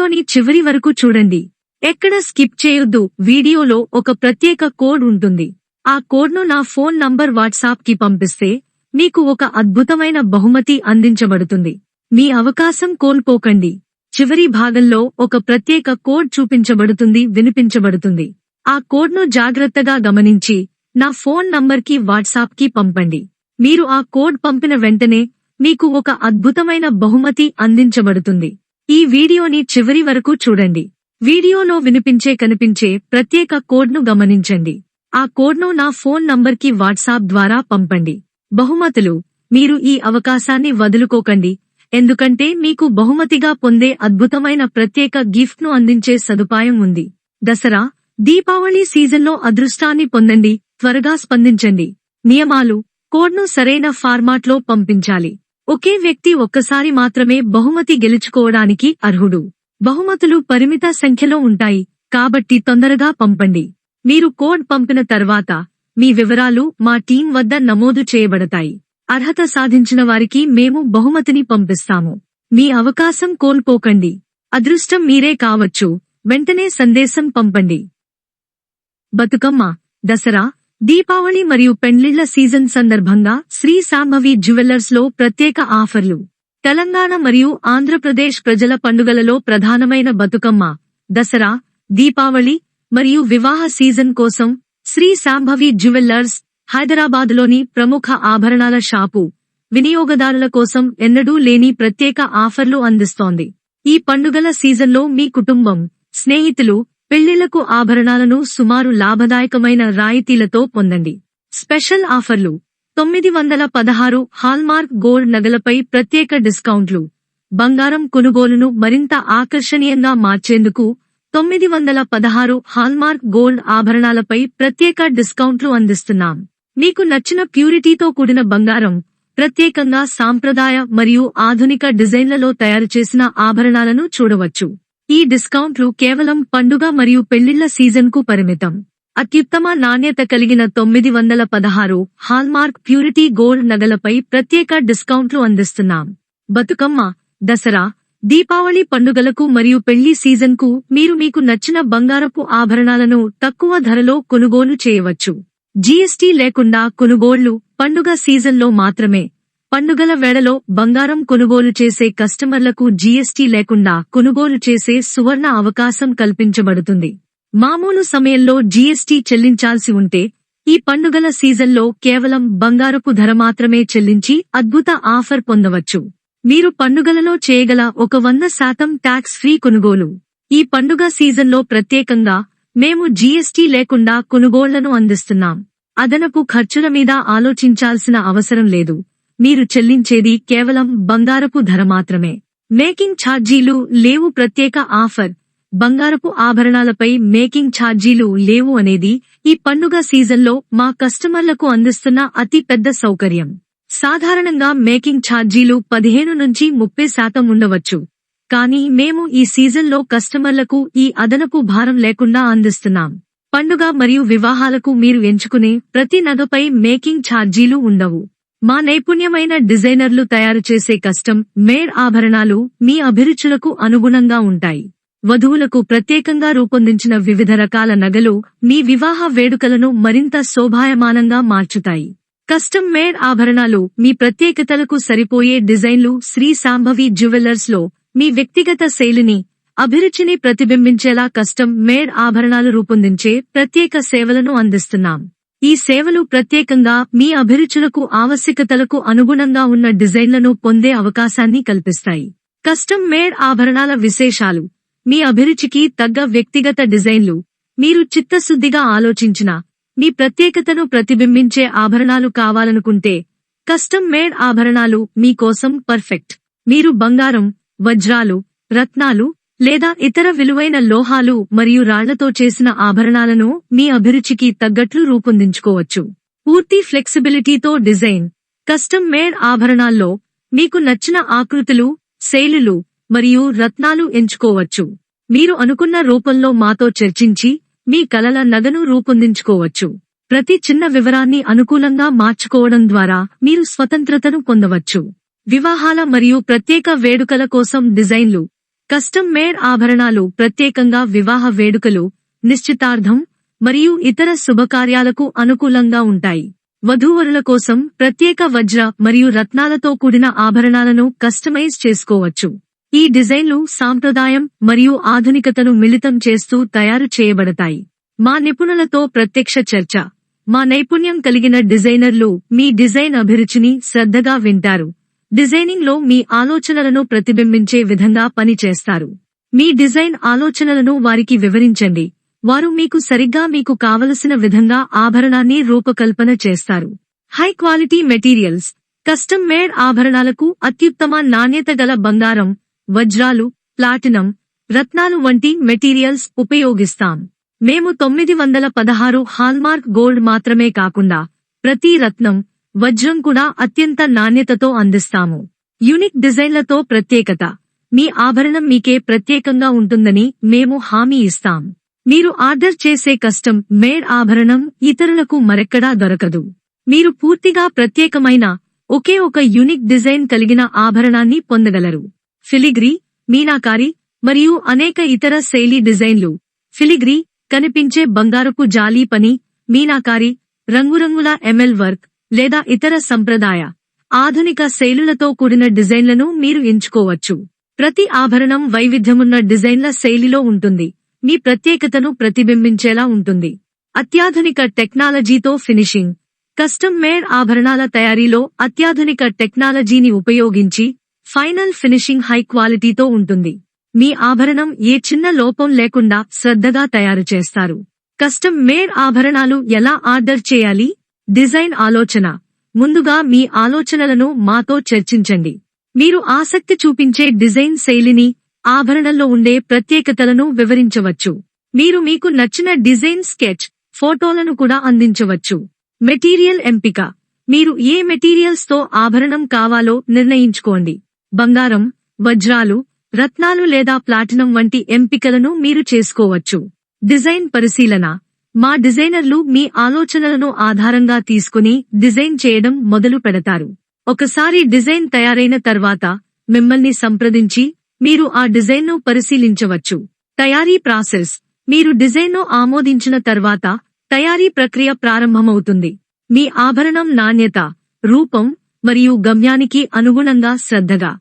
వీడియోని చివరి వరకు చూడండి. ఎక్కడ స్కిప్ చేయొద్దు వీడియోలో ఒక ప్రత్యేక కోడ్ ఉంటుంది. ఆ కోడ్ను నా ఫోన్ నంబర్ వాట్సాప్కి పంపిస్తే మీకు ఒక అద్భుతమైన బహుమతి అందించబడుతుంది. మీ అవకాశం కోల్పోకండి. చివరి భాగంలో ఒక ప్రత్యేక కోడ్ చూపించబడుతుంది వినిపించబడుతుంది. ఆ కోడ్ను జాగ్రత్తగా గమనించి నా ఫోన్ నంబర్కి వాట్సాప్కి పంపండి. మీరు ఆ కోడ్ పంపిన వెంటనే మీకు ఒక అద్భుతమైన బహుమతి అందించబడుతుంది. ఈ వీడియోని చివరి వరకు చూడండి. వీడియోలో వినిపించే కనిపించే ప్రత్యేక కోడ్ను గమనించండి. ఆ కోడ్ను నా ఫోన్ నంబర్కి వాట్సాప్ ద్వారా పంపండి. బహుమతులు మీరు ఈ అవకాశాన్ని వదులుకోకండి. ఎందుకంటే మీకు బహుమతిగా పొందే అద్భుతమైన ప్రత్యేక గిఫ్ట్ను అందించే సదుపాయం ఉంది. దసరా దీపావళి సీజన్లో అదృష్టాన్ని పొందండి. త్వరగా స్పందించండి. నియమాలు కోడ్ను సరైన ఫార్మాట్లో పంపించాలి. ఒకే వ్యక్తి ఒక్కసారి మాత్రమే బహుమతి గెలుచుకోవడానికి అర్హుడు. బహుమతులు పరిమిత సంఖ్యలో ఉంటాయి కాబట్టి తొందరగా పంపండి. మీరు కోడ్ పంపిన తర్వాత మీ వివరాలు మా టీం వద్ద నమోదు చేయబడతాయి. అర్హత సాధించిన వారికి మేము బహుమతిని పంపిస్తాము. మీ అవకాశం కోల్పోకండి. అదృష్టం మీరే కావచ్చు. వెంటనే సందేశం పంపండి. బతుకమ్మ దసరా దీపావళి మరియు పెండ్లిళ్ళ సీజన్ సందర్భంగా శ్రీ సాంభవి జ్యువెల్లర్స్లో ప్రత్యేక ఆఫర్లు. తెలంగాణ మరియు ఆంధ్రప్రదేశ్ ప్రజల పండుగలలో ప్రధానమైన బతుకమ్మ దసరా దీపావళి మరియు వివాహ సీజన్ కోసం శ్రీ సాంభవి జ్యువెల్లర్స్ హైదరాబాద్లోని ప్రముఖ ఆభరణాల షాపు వినియోగదారుల కోసం ఎన్నడూ లేని ప్రత్యేక ఆఫర్లు అందిస్తోంది. ఈ పండుగల సీజన్లో మీ కుటుంబం స్నేహితులు పెళ్ళిళ్ళకు ఆభరణాలను సుమారు లాభదాయకమైన రాయితీలతో పొందండి. స్పెషల్ ఆఫర్లు తొమ్మిది వందల పదహారు హాల్మార్క్ గోల్డ్ నగలపై ప్రత్యేక డిస్కౌంట్లు. బంగారం కొనుగోలును మరింత ఆకర్షణీయంగా మార్చేందుకు తొమ్మిది వందల పదహారు హాల్మార్క్ గోల్డ్ ఆభరణాలపై ప్రత్యేక డిస్కౌంట్లు అందిస్తున్నాం. మీకు నచ్చిన ప్యూరిటీతో కూడిన బంగారం ప్రత్యేకంగా సాంప్రదాయ మరియు ఆధునిక డిజైన్లలో తయారు చేసిన ఆభరణాలను చూడవచ్చు. ఈ డిస్కౌంట్లు కేవలం పండుగ మరియు పెళ్ళిళ్ళ సీజన్కు పరిమితం. అత్యుత్తమ నాణ్యత కలిగిన తొమ్మిది వందల పదహారు హాల్మార్క్ ప్యూరిటీ గోల్డ్ నగలపై ప్రత్యేక డిస్కౌంట్లు అందిస్తున్నాం. బతుకమ్మ దసరా దీపావళి పండుగలకు మరియు పెళ్ళి సీజన్కు మీరు మీకు నచ్చిన బంగారపు ఆభరణాలను తక్కువ ధరలో కొనుగోలు చేయవచ్చు. జీఎస్టీ లేకుండా కొనుగోళ్ళు పండుగ సీజన్లో మాత్రమే. పండుగల వేళలో బంగారం కొనుగోలు చేసే కస్టమర్లకు జీఎస్టీ లేకుండా కొనుగోలు చేసే సువర్ణ అవకాశం కల్పించబడుతుంది. మామూలు సమయంలో జీఎస్టీ చెల్లించాల్సి ఉంటే ఈ పండుగల సీజన్లో కేవలం బంగారపు ధర మాత్రమే చెల్లించి అద్భుత ఆఫర్ పొందవచ్చు. మీరు పండుగలలో చేయగల ఒక వంద శాతం ట్యాక్స్ ఫ్రీ కొనుగోలు. ఈ పండుగ సీజన్లో ప్రత్యేకంగా మేము జీఎస్టీ లేకుండా కొనుగోళ్ళను అందిస్తున్నాం. అదనపు ఖర్చుల మీద ఆలోచించాల్సిన అవసరం లేదు. మీరు చెల్లించేది కేవలం బంగారపు ధర మాత్రమే. మేకింగ్ ఛార్జీలు లేవు ప్రత్యేక ఆఫర్. బంగారపు ఆభరణాలపై మేకింగ్ ఛార్జీలు లేవు అనేది ఈ పండుగ సీజన్లో మా కస్టమర్లకు అందిస్తున్న అతి పెద్ద సౌకర్యం. సాధారణంగా మేకింగ్ ఛార్జీలు పదిహేను నుంచి ముప్పై శాతం ఉండవచ్చు. కానీ మేము ఈ సీజన్లో కస్టమర్లకు ఈ అదనపు భారం లేకుండా అందిస్తున్నాం. పండుగ మరియు వివాహాలకు మీరు ఎంచుకునే ప్రతి నగపై మేకింగ్ ఛార్జీలు ఉండవు. మా నైపుణ్యమైన డిజైనర్లు తయారు చేసే కస్టమ్ మేడ్ ఆభరణాలు మీ అభిరుచులకు అనుగుణంగా ఉంటాయి. వధువులకు ప్రత్యేకంగా రూపొందించిన వివిధ రకాల నగలు మీ వివాహ వేడుకలను మరింత శోభాయమానంగా మార్చుతాయి. కస్టమ్ మేడ్ ఆభరణాలు మీ ప్రత్యేకతలకు సరిపోయే డిజైన్లు శ్రీ సాంభవి జ్యువెల్లర్స్లో మీ వ్యక్తిగత శైలిని అభిరుచిని ప్రతిబింబించేలా కస్టమ్ మేడ్ ఆభరణాలు రూపొందించే ప్రత్యేక సేవలను అందిస్తున్నాం. ఈ సేవలు ప్రత్యేకంగా మీ అభిరుచులకు ఆవశ్యకతలకు అనుగుణంగా ఉన్న డిజైన్లను పొందే అవకాశాన్ని కల్పిస్తాయి. కస్టమ్ మేడ్ ఆభరణాల విశేషాలు. మీ అభిరుచికి తగ్గ వ్యక్తిగత డిజైన్లు. మీరు చిత్తశుద్ధిగా ఆలోచించిన మీ ప్రత్యేకతను ప్రతిబింబించే ఆభరణాలు కావాలనుకుంటే కస్టమ్ మేడ్ ఆభరణాలు మీకోసం పర్ఫెక్ట్. మీరు బంగారం వజ్రాలు రత్నాలు లేదా ఇతర విలువైన లోహాలు మరియు రాళ్ళతో చేసిన ఆభరణాలను మీ అభిరుచికి తగ్గట్లు రూపొందించుకోవచ్చు. పూర్తి ఫ్లెక్సిబిలిటీతో డిజైన్. కస్టమ్ మేడ్ ఆభరణాల్లో మీకు నచ్చిన ఆకృతులు శైలులు మరియు రత్నాలు ఎంచుకోవచ్చు. మీరు అనుకున్న రూపంలో మాతో చర్చించి మీ కలల నగను రూపొందించుకోవచ్చు. ప్రతి చిన్న వివరాన్ని అనుకూలంగా మార్చుకోవడం ద్వారా మీరు స్వతంత్రతను పొందవచ్చు. వివాహాల మరియు ప్రత్యేక వేడుకల కోసం డిజైన్లు. కస్టమ్ మేడ్ ఆభరణాలు ప్రత్యేకంగా వివాహ వేడుకలు నిశ్చితార్థం మరియు ఇతర శుభకార్యాలకు అనుకూలంగా ఉంటాయి. వధూవరుల కోసం ప్రత్యేక వజ్ర మరియు రత్నాలతో కూడిన ఆభరణాలను కస్టమైజ్ చేసుకోవచ్చు. ఈ డిజైన్లు సాంప్రదాయం మరియు ఆధునికతను మిళితం చేస్తూ తయారు చేయబడతాయి. మా నిపుణులతో ప్రత్యక్ష చర్చ. మా నైపుణ్యం కలిగిన డిజైనర్లు మీ డిజైన్ అభిరుచిని శ్రద్ధగా వింటారు. డిజైనింగ్లో మీ ఆలోచనలను ప్రతిబింబించే విధంగా పనిచేస్తారు మీ డిజైన్ ఆలోచనలను వారికి వివరించండి. వారు మీకు సరిగ్గా మీకు కావలసిన విధంగా ఆభరణాన్ని రూపకల్పన చేస్తారు. High quality materials custom made ఆభరణాలకు అత్యుత్తమ నాణ్యత గల బంగారం వజ్రాలు ప్లాటినం రత్నాలు వంటి మెటీరియల్స్ ఉపయోగిస్తాం. మేము తొమ్మిది వందల పదహారు హాల్మార్క్ గోల్డ్ మాత్రమే కాకుండా ప్రతి రత్నం వజ్రం కూడా అత్యంత నాణ్యతతో అందిస్తాము. యూనిక్ డిజైన్లతో ప్రత్యేకత. మీ ఆభరణం మీకే ప్రత్యేకంగా ఉంటుందని మేము హామీ ఇస్తాం. మీరు ఆర్డర్ చేసే కస్టమ్ మేడ్ ఆభరణం ఇతరులకు మరెక్కడా దొరకదు. మీరు పూర్తిగా ప్రత్యేకమైన ఒకే ఒక యూనిక్ డిజైన్ కలిగిన ఆభరణాన్ని పొందగలరు. ఫిలిగ్రీ మీనాకారి మరియు అనేక ఇతర శైలి డిజైన్లు. ఫిలిగ్రీ కనిపించే బంగారపు జాలీ పని మీనాకారి రంగురంగుల ఎంఎల్ వర్క్ లేదా ఇతర సంప్రదాయ ఆధునిక శైలులతో కూడిన డిజైన్లను మీరు ఎంచుకోవచ్చు. ప్రతి ఆభరణం వైవిధ్యమున్న డిజైన్ల శైలిలో ఉంటుంది. మీ ప్రత్యేకతను ప్రతిబింబించేలా ఉంటుంది. అత్యాధునిక టెక్నాలజీతో ఫినిషింగ్. కస్టమ్ మేడ్ ఆభరణాల తయారీలో అత్యాధునిక టెక్నాలజీని ఉపయోగించి ఫైనల్ ఫినిషింగ్ హై క్వాలిటీతో ఉంటుంది. మీ ఆభరణం ఏ చిన్న లోపం లేకుండా శ్రద్ధగా తయారు చేస్తారు. కస్టమ్ మేడ్ ఆభరణాలు ఎలా ఆర్డర్ చేయాలి? డిజైన్ ఆలోచన. ముందుగా మీ ఆలోచనలను మాతో చర్చించండి. మీరు ఆసక్తి చూపించే డిజైన్ శైలిని ఆభరణంలో ఉండే ప్రత్యేకతలను వివరించవచ్చు. మీరు మీకు నచ్చిన డిజైన్ స్కెచ్ ఫోటోలను కూడా అందించవచ్చు. మెటీరియల్ ఎంపిక. మీరు ఏ మెటీరియల్స్తో ఆభరణం కావాలో నిర్ణయించుకోండి. బంగారం వజ్రాలు రత్నాలు లేదా ప్లాటినం వంటి ఎంపికలను మీరు చేసుకోవచ్చు. డిజైన్ పరిశీలన. మా డిజైనర్లు మీ ఆలోచనలను ఆధారంగా తీసుకుని డిజైన్ చేయడం మొదలు పెడతారు. ఒకసారి డిజైన్ తయారైన తర్వాత మిమ్మల్ని సంప్రదించి మీరు ఆ డిజైన్ను పరిశీలించవచ్చు. తయారీ ప్రాసెస్. మీరు డిజైన్ను ఆమోదించిన తర్వాత తయారీ ప్రక్రియ ప్రారంభమవుతుంది. మీ ఆభరణం నాణ్యత రూపం మరియు గమ్యానికి అనుగుణంగా శ్రద్ధగా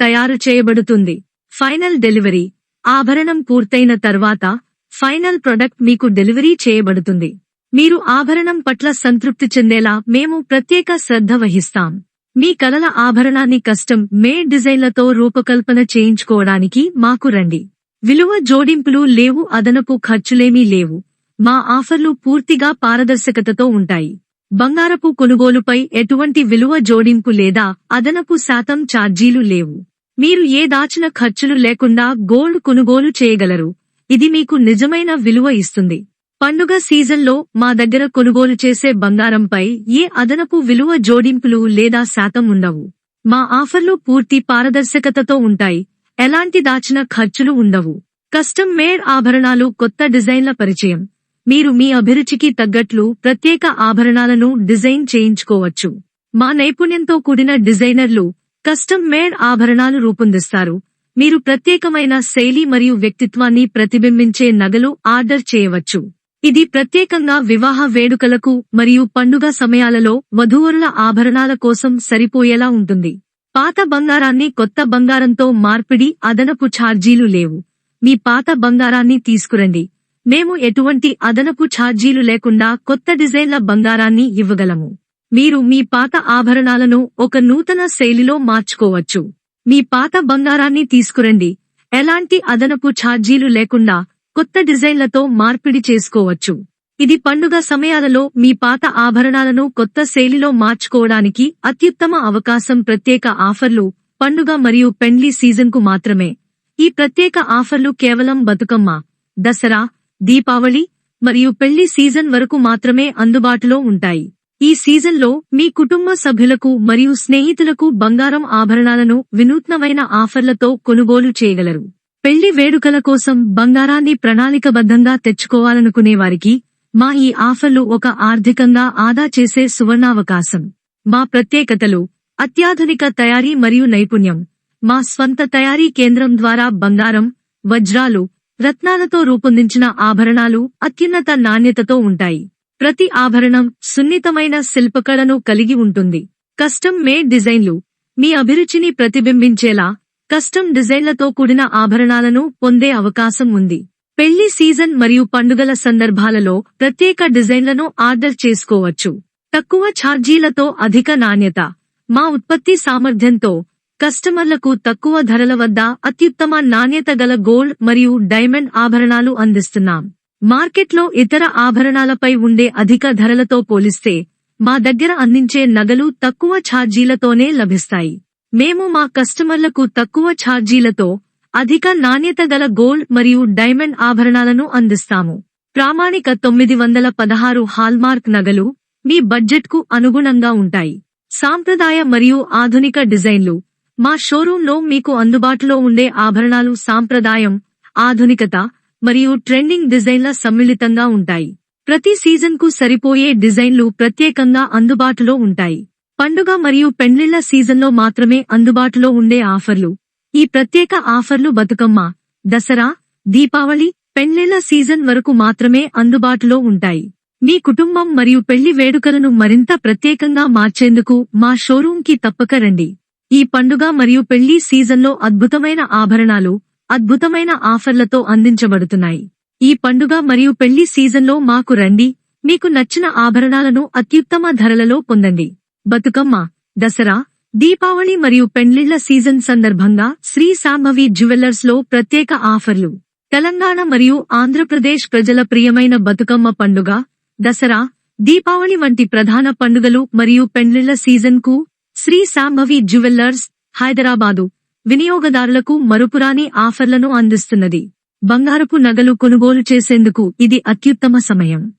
తయారు చేయబడుతుంది. Final delivery. ఆభరణం పూర్తయిన తర్వాత ఫైనల్ ప్రొడక్ట్ మీకు డెలివరీ చేయబడుతుంది. మీరు ఆభరణం పట్ల సంతృప్తి చెందేలా మేము ప్రత్యేక శ్రద్ధ వహిస్తాం. మీ కలల ఆభరణాన్ని కస్టమ్ మేడ్ డిజైన్లతో రూపకల్పన చేయించుకోవడానికి మాకు రండి. విలువ జోడింపులు లేవు అదనపు ఖర్చులేమీ లేవు. మా ఆఫర్లు పూర్తిగా పారదర్శకతతో ఉంటాయి. బంగారపు కొనుగోలుపై ఎటువంటి విలువ జోడింపు లేదా అదనపు శాతం ఛార్జీలు లేవు. మీరు ఏ దాచిన ఖర్చులు లేకుండా గోల్డ్ కొనుగోలు చేయగలరు. ఇది మీకు నిజమైన విలువ ఇస్తుంది. పండుగ సీజన్లో మా దగ్గర కొనుగోలు చేసే బంగారంపై ఏ అదనపు విలువ జోడింపులు లేదా శాతం ఉండవు. మా ఆఫర్లు పూర్తి పారదర్శకతతో ఉంటాయి. ఎలాంటి దాచిన ఖర్చులు ఉండవు. కస్టమ్ మేడ్ ఆభరణాలు కొత్త డిజైన్ల పరిచయం. మీరు మీ అభిరుచికి తగ్గట్లు ప్రత్యేక ఆభరణాలను డిజైన్ చేయించుకోవచ్చు. మా నైపుణ్యంతో కూడిన డిజైనర్లు కస్టమ్ మేడ్ ఆభరణాలు రూపొందిస్తారు. మీరు ప్రత్యేకమైన శైలి మరియు వ్యక్తిత్వాన్ని ప్రతిబింబించే నగలు ఆర్డర్ చేయవచ్చు. ఇది ప్రత్యేకంగా వివాహ వేడుకలకు మరియు పండుగ సమయాలలో వధూవరుల ఆభరణాల కోసం సరిపోయేలా ఉంటుంది. పాత బంగారాన్ని కొత్త బంగారంతో మార్పిడి అదనపు ఛార్జీలు లేవు. మీ పాత బంగారాన్ని తీసుకురండి. మేము ఎటువంటి అదనపు ఛార్జీలు లేకుండా కొత్త డిజైన్ల బంగారాన్ని ఇవ్వగలము. మీరు మీ పాత ఆభరణాలను ఒక నూతన శైలిలో మార్చుకోవచ్చు. మీ పాత బంగారాన్ని తీసుకురండి. ఎలాంటి అదనపు ఛార్జీలు లేకుండా కొత్త డిజైన్లతో మార్పిడి చేసుకోవచ్చు. ఇది పండుగ సమయాలలో మీ పాత ఆభరణాలను కొత్త శైలిలో మార్చుకోవడానికి అత్యుత్తమ అవకాశం ప్రత్యేక ఆఫర్లు పండుగ మరియు పెండ్లి సీజన్కు మాత్రమే. ఈ ప్రత్యేక ఆఫర్లు కేవలం బతుకమ్మ దసరా దీపావళి మరియు పెళ్ళి సీజన్ వరకు మాత్రమే అందుబాటులో ఉంటాయి. ఈ సీజన్లో మీ కుటుంబ సభ్యులకు మరియు స్నేహితులకు బంగారం ఆభరణాలను వినూత్నమైన ఆఫర్లతో కొనుగోలు చేయగలరు. పెళ్ళి వేడుకల కోసం బంగారాన్ని ప్రణాళికబద్ధంగా తెచ్చుకోవాలనుకునే వారికి మా ఈ ఆఫర్లు ఒక ఆర్థికంగా ఆదా చేసే సువర్ణావకాశం. మా ప్రత్యేకతలు అత్యాధునిక తయారీ మరియు నైపుణ్యం. మా స్వంత తయారీ కేంద్రం ద్వారా బంగారం వజ్రాలు రత్నాలతో రూపొందించిన ఆభరణాలు అత్యున్నత నాణ్యతతో ఉంటాయి. ప్రతి ఆభరణం సున్నితమైన శిల్పకళను కలిగి ఉంటుంది. కస్టమ్ మేడ్ డిజైన్లు మీ అభిరుచిని ప్రతిబింబించేలా కస్టమ్ డిజైన్లతో కూడిన ఆభరణాలను పొందే అవకాశం ఉంది. పెళ్ళి సీజన్ మరియు పండుగల సందర్భాలలో ప్రత్యేక డిజైన్లను ఆర్డర్ చేసుకోవచ్చు. తక్కువ ఛార్జీలతో అధిక నాణ్యత మా ఉత్పత్తి సామర్థ్యంతో కస్టమర్లకు తక్కువ ధరల వద్ద అత్యుత్తమ నాణ్యత గల గోల్డ్ మరియు డైమండ్ ఆభరణాలు అందిస్తున్నాం. మార్కెట్లో ఇతర ఆభరణాలపై ఉండే అధిక ధరలతో పోలిస్తే మా దగ్గర అందించే నగలు తక్కువ ఛార్జీలతోనే లభిస్తాయి. మేము మా కస్టమర్లకు తక్కువ ఛార్జీలతో అధిక నాణ్యత గల గోల్డ్ మరియు డైమండ్ ఆభరణాలను అందిస్తాము. ప్రామాణిక తొమ్మిది వందల పదహారు హాల్మార్క్ నగలు మీ బడ్జెట్కు అనుగుణంగా ఉంటాయి. సాంప్రదాయ మరియు ఆధునిక డిజైన్లు మా షోరూంలో మీకు అందుబాటులో ఉండే ఆభరణాలు సాంప్రదాయం ఆధునికత మరియు ట్రెండింగ్ డిజైన్ల సమ్మిళితంగా ఉంటాయి. ప్రతి సీజన్కు సరిపోయే డిజైన్లు ప్రత్యేకంగా అందుబాటులో ఉంటాయి. పండుగ మరియు పెండ్లిళ్ళ సీజన్లో మాత్రమే అందుబాటులో ఉండే ఆఫర్లు. ఈ ప్రత్యేక ఆఫర్లు బతుకమ్మ దసరా దీపావళి పెండ్లిళ్ళ సీజన్ వరకు మాత్రమే అందుబాటులో ఉంటాయి. మీ కుటుంబం మరియు పెళ్ళి వేడుకలను మరింత ప్రత్యేకంగా మార్చేందుకు మా షోరూంకి తప్పక రండి. ఈ పండుగ మరియు పెళ్ళి సీజన్లో అద్భుతమైన ఆభరణాలు అద్భుతమైన ఆఫర్లతో అందించబడుతున్నాయి. ఈ పండుగ మరియు పెళ్ళి సీజన్లో మాకు రండి మీకు నచ్చిన ఆభరణాలను అత్యుత్తమ ధరలలో పొందండి. బతుకమ్మ దసరా దీపావళి మరియు పెండ్లిళ్ళ సీజన్ సందర్భంగా శ్రీ సాంభవి జ్యువెల్లర్స్లో ప్రత్యేక ఆఫర్లు. తెలంగాణ మరియు ఆంధ్రప్రదేశ్ ప్రజల ప్రియమైన బతుకమ్మ పండుగ దసరా దీపావళి వంటి ప్రధాన పండుగలు మరియు పెండ్లిళ్ళ సీజన్కు శ్రీ సాంభవి జ్యువెల్లర్స్ హైదరాబాదు వినియోగదారులకు మరుపురాని ఆఫర్లను అందిస్తున్నది. బంగారపు నగలు కొనుగోలు చేసేందుకు ఇది అత్యుత్తమ సమయం.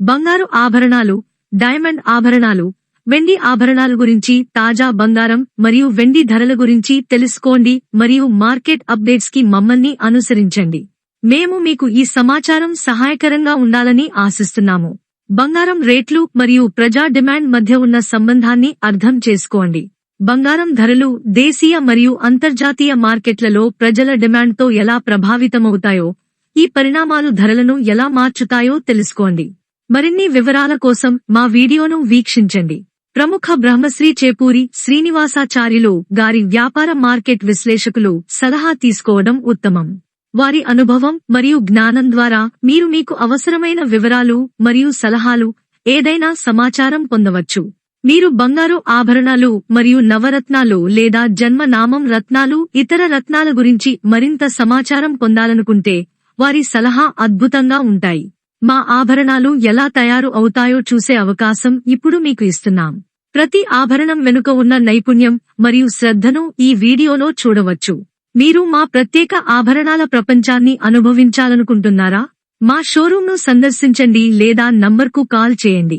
బంగారు ఆభరణాలు డైమండ్ ఆభరణాలు వెండి ఆభరణాల గురించి తాజా బంగారం మరియు వెండి ధరల గురించి తెలుసుకోండి మరియు మార్కెట్ అప్డేట్స్కి మమ్మల్ని అనుసరించండి. మేము మీకు ఈ సమాచారం సహాయకరంగా ఉండాలని ఆశిస్తున్నాము. బంగారం రేట్లు మరియు ప్రజా డిమాండ్ మధ్య ఉన్న సంబంధాన్ని అర్థం చేసుకోండి. బంగారం ధరలు దేశీయ మరియు అంతర్జాతీయ మార్కెట్లలో ప్రజల డిమాండ్తో ఎలా ప్రభావితమవుతాయో ఈ పరిణామాలు ధరలను ఎలా మార్చుతాయో తెలుసుకోండి. మరిన్ని వివరాల కోసం మా వీడియోను వీక్షించండి. ప్రముఖ బ్రహ్మశ్రీ చేపూరి శ్రీనివాసాచార్యులు గారి వ్యాపార మార్కెట్ విశ్లేషకులు సలహా తీసుకోవడం ఉత్తమం. వారి అనుభవం మరియు జ్ఞానం ద్వారా మీరు మీకు అవసరమైన వివరాలు మరియు సలహాలు ఏదైనా సమాచారం పొందవచ్చు. మీరు బంగారు ఆభరణాలు మరియు నవరత్నాలు లేదా జన్మనామం రత్నాలు ఇతర రత్నాల గురించి మరింత సమాచారం పొందాలనుకుంటే వారి సలహా అద్భుతంగా ఉంటాయి. మా ఆభరణాలు ఎలా తయారు అవుతాయో చూసే అవకాశం ఇప్పుడు మీకు ఇస్తున్నాం. ప్రతి ఆభరణం వెనుక ఉన్న నైపుణ్యం మరియు శ్రద్ధను ఈ వీడియోలో చూడవచ్చు. మీరు మా ప్రత్యేక ఆభరణాల ప్రపంచాన్ని అనుభవించాలనుకుంటున్నారా? మా షోరూంను సందర్శించండి లేదా నంబర్కు కాల్ చేయండి.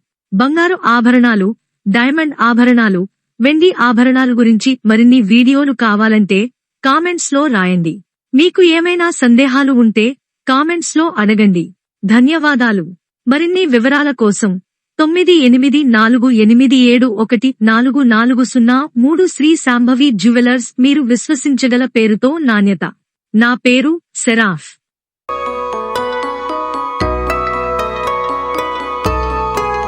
బంగారు ఆభరణాలు డైమండ్ ఆభరణాలు వెండి ఆభరణాలు గురించి మరిన్ని వీడియోలు కావాలంటే కామెంట్స్లో రాయండి. మీకు ఏమైనా సందేహాలు ఉంటే కామెంట్స్లో అడగండి. ధన్యవాదాలు. మరిన్ని వివరాల కోసం తొమ్మిది ఎనిమిది నాలుగు ఎనిమిది ఏడు ఒకటి నాలుగు నాలుగు సున్నా మూడు శ్రీ శాంభవి జ్యువెలర్స్ మీరు విశ్వసించగల పేరుతో నాణ్యత. నా పేరు సెరాఫ్